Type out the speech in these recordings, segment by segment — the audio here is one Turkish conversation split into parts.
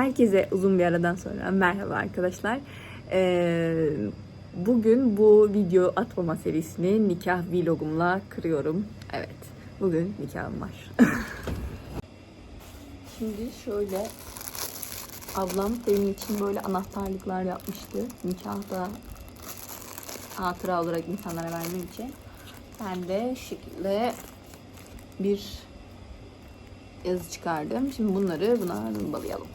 Herkese uzun bir aradan sonra merhaba arkadaşlar. Ee, bugün bu video atmama serisini nikah vlogumla kırıyorum. Evet, bugün nikahım var. Şimdi şöyle ablam benim için böyle anahtarlıklar yapmıştı. Nikahda hatıra olarak insanlara vermem için. Ben de şekilde bir yazı çıkardım. Şimdi bunları buna zımbalayalım.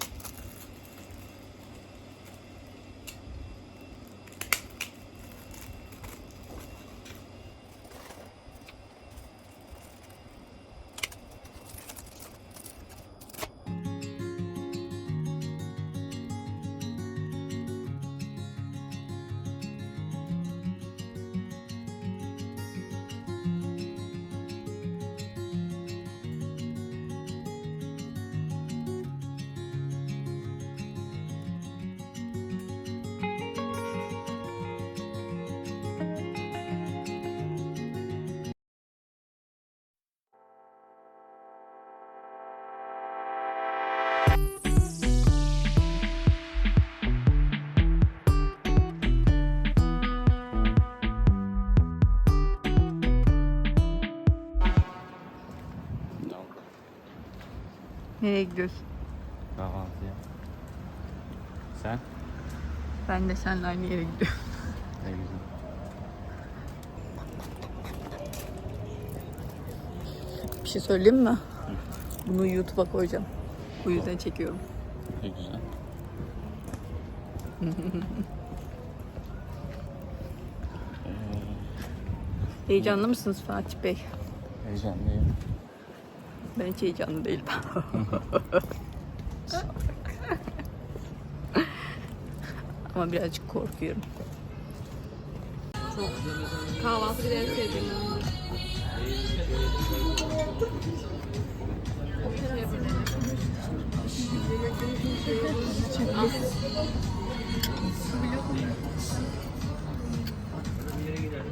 Nereye gidiyorsun? Kahvaltıya. Sen? Ben de seninle aynı yere gidiyorum. Ne güzel. Bir şey söyleyeyim mi? Bunu YouTube'a koyacağım. Bu yüzden çekiyorum. Ne güzel. Heyecanlı mısınız Fatih Bey? Heyecanlıyım. Ben hiç heyecanlı değilim. Ama birazcık korkuyorum. Çok. Kahvaltı bir en sevdiğim.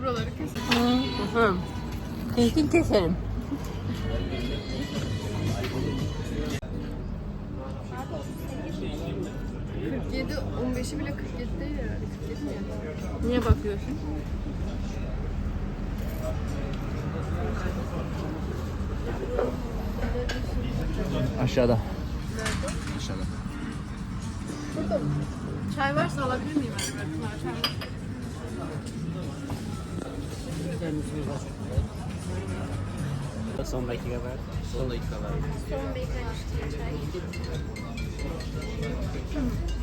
Buraları keselim. Kesin keselim. 47, 15'i bile 47 değil herhalde. 47 mi? Niye bakıyorsun? Aşağıda. Nerede? Aşağıda. Burada mı? Çay varsa alabilir miyim? Ben çay var. Son dakika ver. Son dakika ver. Son dakika ver.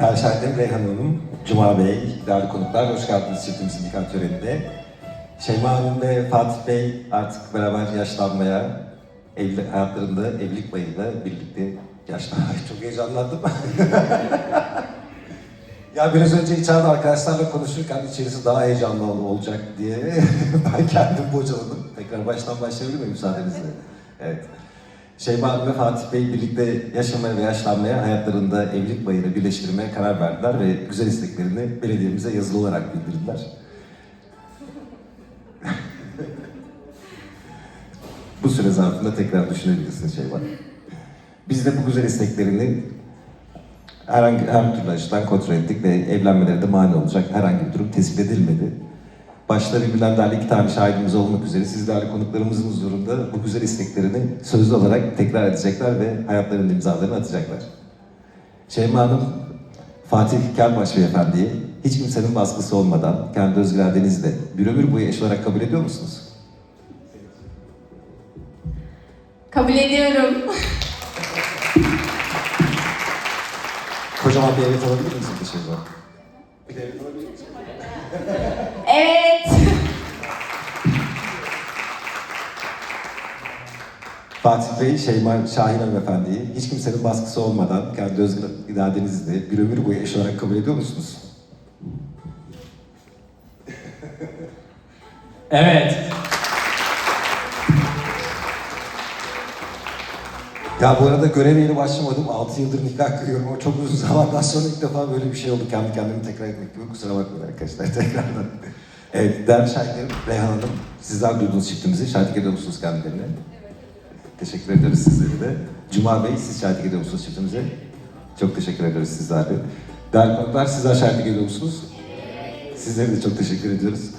Erşen'im, Reyhan Hanım, Cuma Bey, değerli konuklar, hoş geldiniz çiftimizin nikah törenine. Şeyma Hanım ve Fatih Bey artık beraber yaşlanmaya, evli, hayatlarında evlilik bayında birlikte yaşlanmaya çok heyecanlandım. ya biraz önce içeride arkadaşlarla konuşurken içerisi daha heyecanlı ol- olacak diye ben kendim bocaladım. Tekrar baştan başlayabilir miyim müsaadenizle? Evet. Şeyma Hanım ve Fatih Bey birlikte yaşamaya ve yaşlanmaya, hayatlarında evlilik bayını birleştirmeye karar verdiler ve güzel isteklerini belediyemize yazılı olarak bildirdiler. bu süre zarfında tekrar düşünebilirsiniz Şeyma. Biz de bu güzel isteklerini herhangi her türlü açıdan kontrol ettik ve evlenmelerinde mani olacak herhangi bir durum tespit edilmedi. Başta birbirinden değerli iki tane şahidimiz olmak üzere siz değerli konuklarımızın huzurunda bu güzel isteklerini sözlü olarak tekrar edecekler ve hayatlarının imzalarını atacaklar. Şeyma Hanım, Fatih Kelbaş Beyefendi'yi hiç kimsenin baskısı olmadan kendi özgür iradenizle bir ömür boyu eş olarak kabul ediyor musunuz? Kabul ediyorum. Kocaman bir evet alabilir Şeyma? Bir evet alabilir miyiz? Fatih Bey, Şeyma Şahin Hanımefendi'yi hiç kimsenin baskısı olmadan kendi özgür iradenizle bir ömür boyu eş olarak kabul ediyor musunuz? Evet. Ya bu arada görev yeni başlamadım. 6 yıldır nikah kıyıyorum ama çok uzun zamandan sonra ilk defa böyle bir şey oldu. Kendi kendimi tekrar etmek gibi. Kusura bakmayın arkadaşlar tekrardan. Evet, değerli şahitlerim, Reyhan Hanım, sizler duyduğunuz çiftimizi şahitlik ediyor musunuz kendilerine? Teşekkür ederiz sizlere de. Cuma Bey, siz şahitlik ediyor musunuz çiftimize? Çok teşekkür ederiz sizler de. Değerli sizler şahitlik ediyor musunuz? Sizlere de çok teşekkür ediyoruz.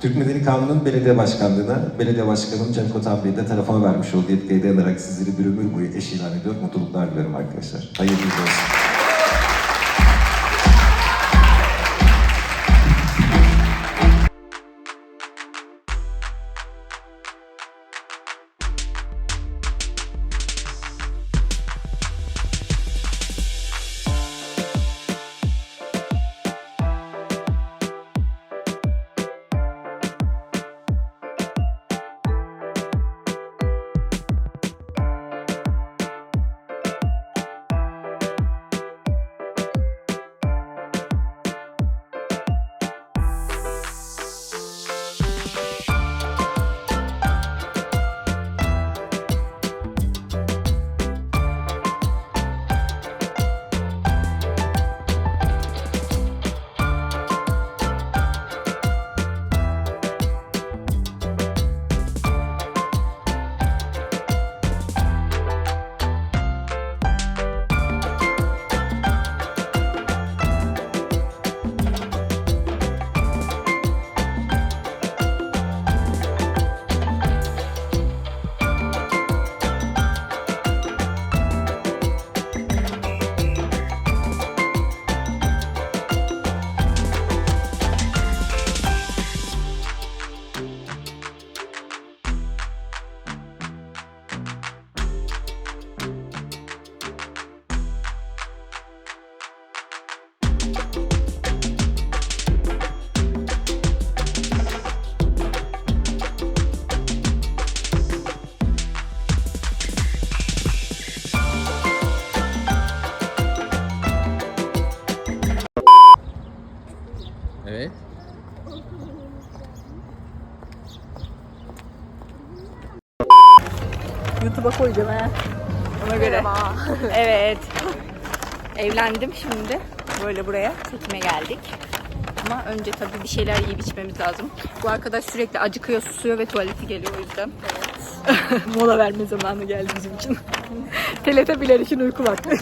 Türk Medeni Kanunu'nun belediye başkanlığına, belediye başkanım Cem Kotan Bey'in de tarafıma vermiş olduğu yetkiye dayanarak sizleri bir ömür boyu eş ilan ediyor. Mutluluklar dilerim arkadaşlar. Hayırlı olsun. YouTube'a koyacağım ha. Ona göre. evet. Evlendim şimdi. Böyle buraya çekime geldik. Ama önce tabii bir şeyler yiyip içmemiz lazım. Bu arkadaş sürekli acıkıyor, susuyor ve tuvaleti geliyor o yüzden. Mola verme zamanı geldi bizim için. Teletabiler için uyku vakti.